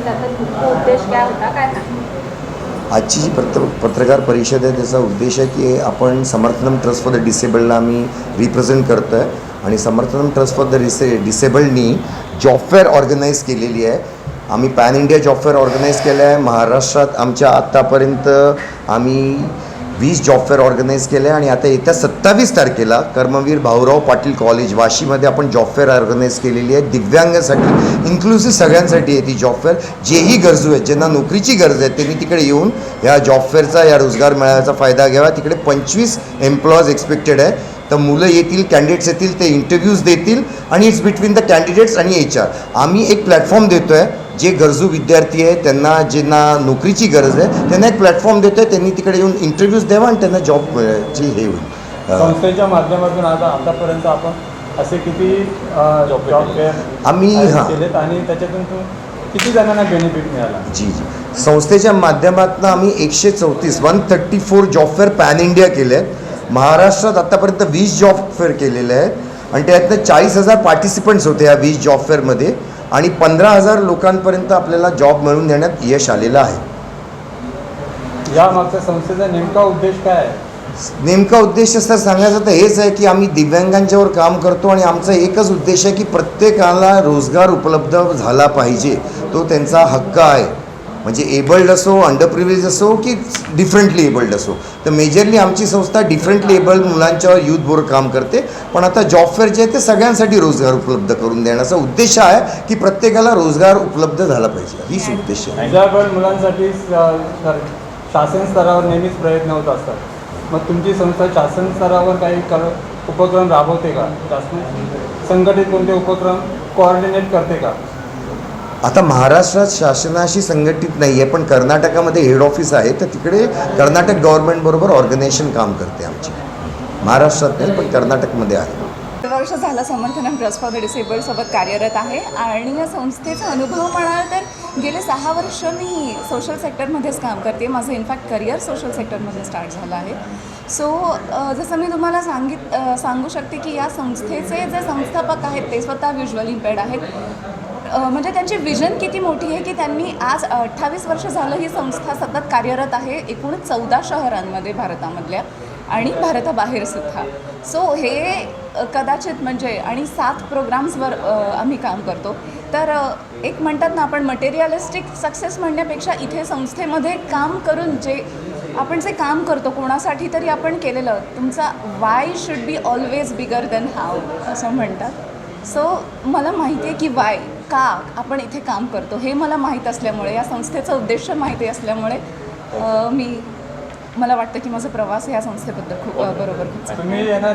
केली मुख्य उद्देश काय होता काय आजची जी पत्र पत्रकार परिषद आहे त्याचा उद्देश आहे की आपण समर्थनम ट्रस्ट फॉर द डिसेबल्डला आम्ही रिप्रेझेंट करतो आहे आणि समर्थनम ट्रस्ट फॉर द डिसे डिसेबल्डनी जॉब फेअर ऑर्गनाईज केलेली आहे. आम्ही pan India job fair organise केलं आहे महाराष्ट्रात आमच्या आत्तापर्यंत आम्ही वीस जॉब फेअर ऑर्गनाईज केले आणि आता येत्या सत्तावीस तारखेला कर्मवीर भाऊराव पाटील कॉलेज वाशीमध्ये आपण जॉब फेअर ऑर्गनाईज केलेली आहे. दिव्यांगासाठी इन्क्लुसिव्ह सगळ्यांसाठी आहे ती जॉब फेअर जेही गरजू आहेत ज्यांना नोकरीची गरज आहे त्यांनी तिकडे येऊन या जॉब फेअरचा या रोजगार मेळाव्याचा फायदा घ्यावा. तिकडे पंचवीस एम्प्लॉईज एक्सपेक्टेड आहे. तर मुलं येतील कॅन्डिडेट्स येतील ते इंटरव्ह्यूज देतील आणि इट्स बिटवीन द कॅन्डिडेट्स आणि एच आर आम्ही एक प्लॅटफॉर्म देतो आहे जे गरजू विद्यार्थी आहे त्यांना ज्यांना नोकरीची गरज आहे त्यांना एक प्लॅटफॉर्म देतो आहे त्यांनी तिकडे येऊन इंटरव्ह्यूज द्यावा आणि त्यांना जॉब ची हे होईल. संस्थेच्या माध्यमातून आता आतापर्यंत आपण असे किती जॉब फेअर आम्ही हां. केलेत आणि त्याच्यातून किती जणांना बेनिफिट मिळाला? जी जी. संस्थेच्या माध्यमातून आम्ही एकशे चौतीस one thirty four job fair pan India केले आहेत महाराष्ट्रात आत्तापर्यंत वीस जॉब फेअर केलेले आहेत. आणि त्यातनं चाळीस हजार पार्टिसिपंट्स होते या वीस जॉब फेअरमध्ये आणि पंधरा हजार लोकांपर्यंत आपल्याला जॉब मिळवून देण्यात यश आलेलं आहे. या मागच्या संस्थेचा नेमका उद्देश काय आहे? नेमका उद्देश असं सांगायचं तर हेच आहे की आम्ही दिव्यांगांच्यावर काम करतो आणि आमचा एकच उद्देश आहे की प्रत्येकाला रोजगार उपलब्ध झाला पाहिजे. तो त्यांचा हक्क आहे. म्हणजे एबल्ड असो अंडर प्रिव्हिलेज असो की डिफरंटली एबल्ड असो. तर मेजरली आमची संस्था डिफरंटली एबल्ड मुलांच्यावर यूथबरोबर काम करते. पण आता जॉब फेअर जे आहे ते सगळ्यांसाठी रोजगार उपलब्ध करून देण्याचा उद्देश आहे की प्रत्येकाला रोजगार उपलब्ध झाला पाहिजे. हीच उद्देश आहे. मुलांसाठी शासन स्तरावर नेहमीच प्रयत्न होत असतात. मग तुमची संस्था शासन स्तरावर काही कर उपक्रम राबवते का? शासन संघटित कोणते उपक्रम कोऑर्डिनेट करते का? आता महाराष्ट्रात शासनाशी संघटित नाही आहे पण कर्नाटकामध्ये हेड ऑफिस आहे तर तिकडे कर्नाटक गव्हर्नमेंटबरोबर ऑर्गनायझेशन काम करते आमची. महाराष्ट्रात नाही पण कर्नाटकमध्ये आहे. वर्ष झालं समर्थन ट्रस्ट फॉर द डिसेबल सोबत कार्यरत आहे आणि या संस्थेचा अनुभव म्हणाल तर गेले सहा वर्ष मी सोशल सेक्टरमध्येच काम करते. माझं इनफॅक्ट करिअर सोशल सेक्टरमध्ये स्टार्ट झालं आहे. सो जसं मी तुम्हाला सांगित सांगू शकते की या संस्थेचे जे संस्थापक आहेत ते स्वतः विज्युअल इम्पेड आहेत. म्हणजे त्यांची विजन किती मोठी आहे की त्यांनी आज अठ्ठावीस वर्ष झालं ही संस्था सतत कार्यरत आहे एकूण चौदा शहरांमध्ये भारतामधल्या आणि भारताबाहेर सुद्धा. सो हे कदाचित म्हणजे आणि सात प्रोग्राम्सवर आम्ही काम करतो. तर एक म्हणतात ना आपण मटेरियलिस्टिक सक्सेस म्हणण्यापेक्षा इथे संस्थेमध्ये काम करून जे आपण जे काम करतो कोणासाठी तरी आपण केलेलं तुमचा why should be always bigger than how असं म्हणतात. सो मला माहिती आहे की वाय का आपण इथे काम करतो? हे मला माहीत असल्यामुळे या संस्थेचा उद्देश माहिती असल्यामुळे मी मला वाटतं की माझा प्रवास या संस्थेबद्दल खूप बरोबर खूप तुम्ही येणाऱ्या